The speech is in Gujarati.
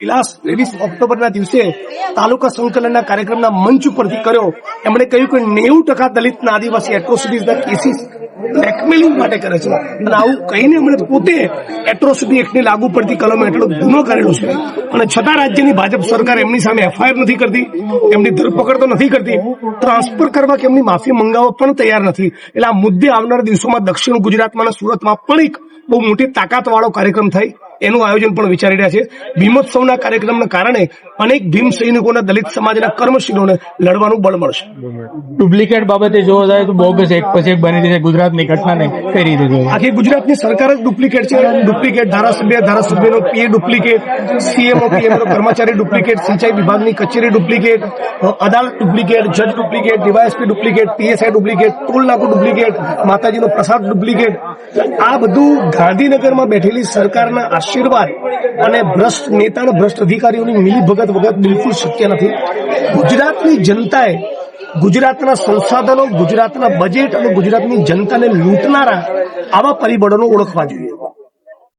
પેલા ત્રેવીસ ઓક્ટોબરના દિવસે તાલુકા સંકલનના કાર્યક્રમના મંચ ઉપરથી કર્યો. એમણે કહ્યું કે નેવું ટકા દલિતના આદિવાસી એટ્રોસિટીઝના કેસીસ બ્લેકમેલિંગ માટે કરે છે. અને આવું કહીને એમણે પોતે એટ્રોસિટી એક્ટની લાગુ પડતી કલમ એટલો ગુનો કરેલો છે. અને છતાં રાજ્યની ભાજપ સરકાર એમની સામે એફઆઈઆર નથી કરતી, એમની ધરપકડ તો નથી કરતી. ટ્રાન્સફર કરવા કે એમની માફી મંગાવવા પણ તૈયાર નથી. એટલે આ મુદ્દે આવનારા દિવસોમાં દક્ષિણ ગુજરાતમાં સુરતમાં પણ એક બહુ મોટી તાકાતવાળો કાર્યક્રમ થાય. એનું આયોજન પણ વિચારી રહ્યા છે. ભીમોત્સવના કાર્યક્રમના કારણે અનેક ભીમ સૈનિકોના દલિત સમાજના કર્મશીલોને લડવાનું બળ મળશે. ડુપ્લિકેટ બાબતે જોવા જાય તો બોગસ એક પછી એક બની રહી છે ગુજરાતની ઘટનાને કઈ રીતે આખી ગુજરાતની સરકાર જ ડુપ્લિકેટ છે. ડુપ્લિકેટ ધારાસભ્ય ધારાસભ્યનો પીએ ડુપ્લિકેટ સીએમઓ પીએમનો કર્મચારી ડુપ્લિકેટ સિંચાઈ વિભાગની કચેરી ડુપ્લિકેટ અદાલત ડુપ્લિકેટ જજ duplicate DYSP duplicate PSI duplicate toll નાકુ duplicate માતાજીનો પ્રસાદ ડુપ્લિકેટ. આ બધું ગાંધીનગરમાં બેઠેલી સરકારના આશીર્વાદ અને ભ્રષ્ટ નેતા અને ભ્રષ્ટ અધિકારીઓની મિલીભગત વગર બિલકુલ શક્ય નથી. ગુજરાતની જનતાએ ગુજરાતના સંસાધનો, ગુજરાતના બજેટ અને ગુજરાતની જનતાને લૂંટનારા આવા પરિબળોને ઓળખવા જોઈએ.